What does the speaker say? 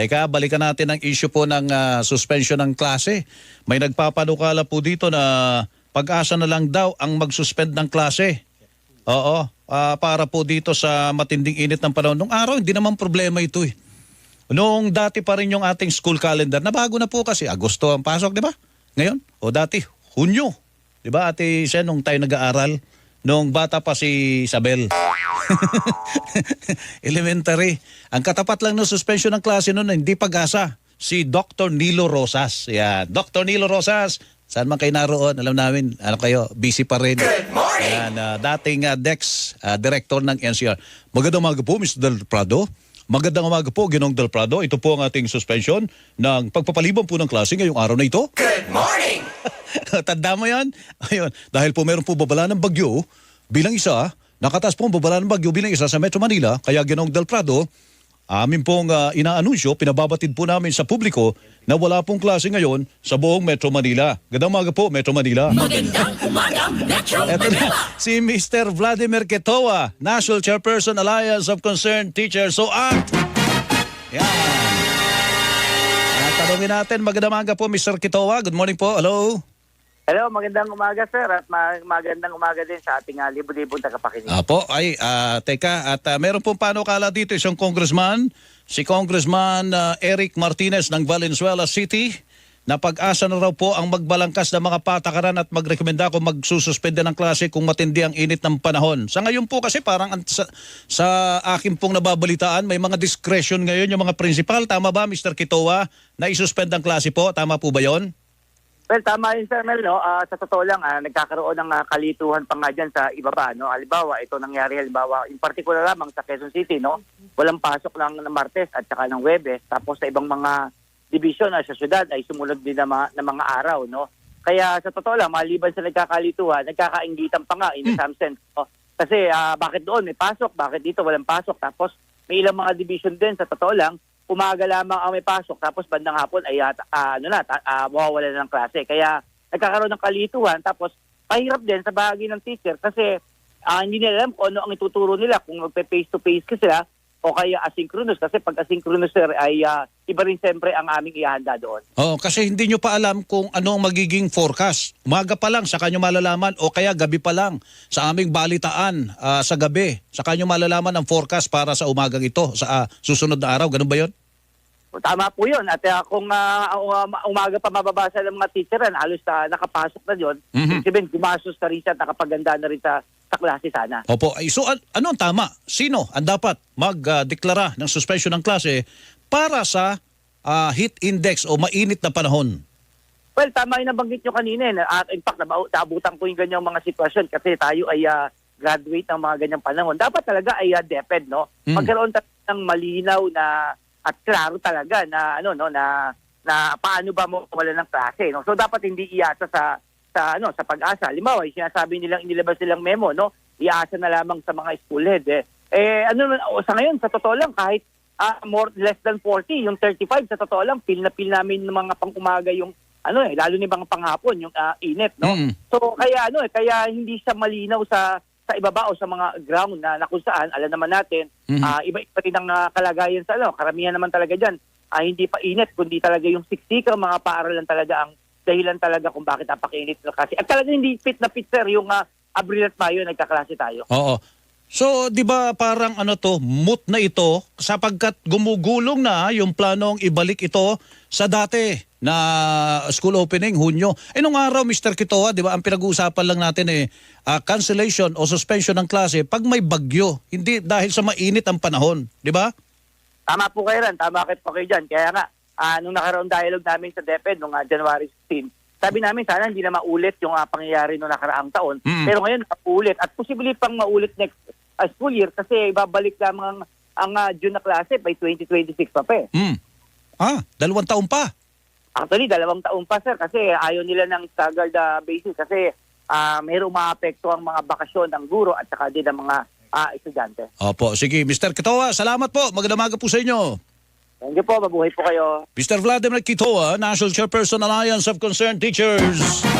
Teka, balikan natin ang issue po ng ah, suspension ng klase. May nagpapanukala po dito na pag-asa na lang daw ang mag-suspend ng klase. Oo, ah, para po dito sa matinding init ng panahon. Nung araw, hindi naman problema ito eh. Noong dati pa rin yung ating school calendar, na bago na po kasi, Agosto ang pasok, di ba? Ngayon, o dati, Hunyo. Di ba, ate Sen, nung tayo nag-aaral, nung bata pa si Isabel. Elementary. Ang katapat lang ng suspension ng klase noon, hindi pag-asa. Si Dr. Nilo Rosas. Yan. Dr. Nilo Rosas, saan man kayo naroon, alam namin, ano kayo, busy pa rin. Good morning! Yan, ah, dating ah, DEX, ah, director ng NCR. Magandang umaga po, Mr. Del Prado. Magandang umaga po, Ginong Del Prado. Ito po ang ating suspension ng pagpapalibang po ng klase ngayong araw na ito. Good morning! Tanda mo yan? Ayun. Dahil po meron po babala ng bagyo, bilang isa, nakataas po ang babala ng bagyo bilang isa sa Metro Manila, kaya Ginong Del Prado, amin pong uh, inaanunsyo, pinababatid po namin sa publiko na wala pong klase ngayon sa buong Metro Manila. Gandang umaga po, Metro Manila. Magandang umaga, Metro Eto na, si Mr. Vladimir Ketowa, National Chairperson Alliance of Concerned Teachers. So, act! Yan. Ah, tanungin natin, magandang umaga po, Mr. Ketowa. Good morning po. Hello. Hello, magandang umaga sir at ma- magandang umaga din sa ating uh, libo-libong tagapakinig. Apo, ay, ah, teka, at ah, meron pong panukala dito isang congressman, si Congressman ah, Eric Martinez ng Valenzuela City, na pag-asa na raw po ang magbalangkas ng mga patakaran at magrekomenda kung magsususpende ng klase kung matindi ang init ng panahon. Sa ngayon po kasi parang ang- sa, sa akin pong nababalitaan, may mga discretion ngayon yung mga principal. Tama ba, Mr. Kitowa, na isuspend ang klase po? Tama po ba yon? Well, tama yun sir Mel, no? Ah, sa totoo lang, ah, nagkakaroon ng ah, kalituhan pa nga dyan sa ibaba. No? Halimbawa, ito nangyari halimbawa, in particular lamang sa Quezon City, no? walang pasok lang ng Martes at saka ng Webes. Tapos sa ibang mga division ah, sa syudad ay sumunod din ng mga, ng mga araw. No? Kaya sa totoo lang, maliban sa nagkakalituhan, nagkakaingitan pa nga in some sense. No? Kasi ah, bakit doon may pasok, bakit dito walang pasok? Tapos may ilang mga division din sa totoo lang, umaga lamang ang may pasok tapos bandang hapon ay ah, ano na ah, mawawala na ng klase. Kaya nagkakaroon ng kalituhan tapos pahirap din sa bahagi ng teacher kasi ah, hindi nila alam kung ano ang ituturo nila kung magpe-face to face ka sila o kaya asynchronous kasi pag asynchronous sir ay ah, iba rin siyempre ang aming ihanda doon. Oo, kasi hindi nyo pa alam kung ano ang magiging forecast. Umaga pa lang, saka nyo malalaman o kaya gabi pa lang sa aming balitaan ah, sa gabi. Saka nyo malalaman ang forecast para sa umagang ito, sa ah, susunod na araw. Ganun ba yon? Tama po yun. At ah, kung um- umaga pa mababasa ng mga teacheran, halos na nakapasok na yun, Mhm. mm sabihin, gumasos na rin siya at nakapaganda na rin sa, sa klase sana. Opo, so an- ano ang tama? Sino ang dapat magdeklara ng suspension ng klase para sa ah, heat index o mainit na panahon? Well, tama yung nabanggit nyo kanina. Eh. na- At in fact, naabutan ko yung ganyang mga sitwasyon kasi tayo ay ah, graduate ng mga ganyang panahon. Dapat talaga ay uh, DepEd, no? Mm. Magkaroon ng malinaw na at klaro talaga na ano no na na paano ba mo wala ng klase no? So dapat hindi iasa sa sa ano sa pag-asa. Halimbawa yung sinasabi nilang inilabas nilang memo no? Iasa na lamang sa mga school head eh, eh ano o, sa ngayon sa totoo lang kahit ah, more less than 40 yung 35 sa totoo lang feel na feel namin ng mga pang-umaga yung ano eh lalo ni mga panghapon yung ah, init no? Mm. so kaya ano eh kaya hindi siya malinaw sa sa ibaba o sa mga ground na, na kung saan alam naman natin Mhm. ah, iba-iba rin ang ah, kalagayan sa ano karamihan naman talaga diyan ah, hindi pa init kundi talaga yung siksika mga paaralan talaga ang dahilan talaga kung bakit napakainit na kasi at talaga hindi fit na fit sir yung uh, Abril at Mayo nagkaklase tayo Oo. So, di ba parang ano to, moot na ito sapagkat gumugulong na yung planong ibalik ito sa dati na school opening, Hunyo. Eh nung araw, Mr. Kitoa, di ba, ang pinag-uusapan lang natin eh, ah, cancellation o suspension ng klase pag may bagyo. Hindi dahil sa mainit ang panahon, di ba? Tama po kayo rin, tama kayo po kayo dyan. Kaya nga, ah, nung nakaraang dialogue namin sa DepEd noong ah, January 16, sabi namin sana hindi na maulit yung ah, pangyayari noong nakaraang taon. Mm. Pero ngayon, maulit. At posibleng pang maulit next ah, school year kasi babalik lamang ang, ang ah, June na klase by 2026 pa pa eh. Hmm. Ah, dalawang taon pa. Actually, dalawang taon pa sir kasi ayaw nila ng staggered ah, basis kasi ah mayroong maapekto ang mga bakasyon ng guro at saka din ng mga ah, estudyante. Opo, sige, Mr. Kitoa, salamat po. Magandang umaga po sa inyo. Thank you po, mabuhay po kayo. Mr. Vladimir Kitoa, National Chairperson Alliance of Concerned Teachers.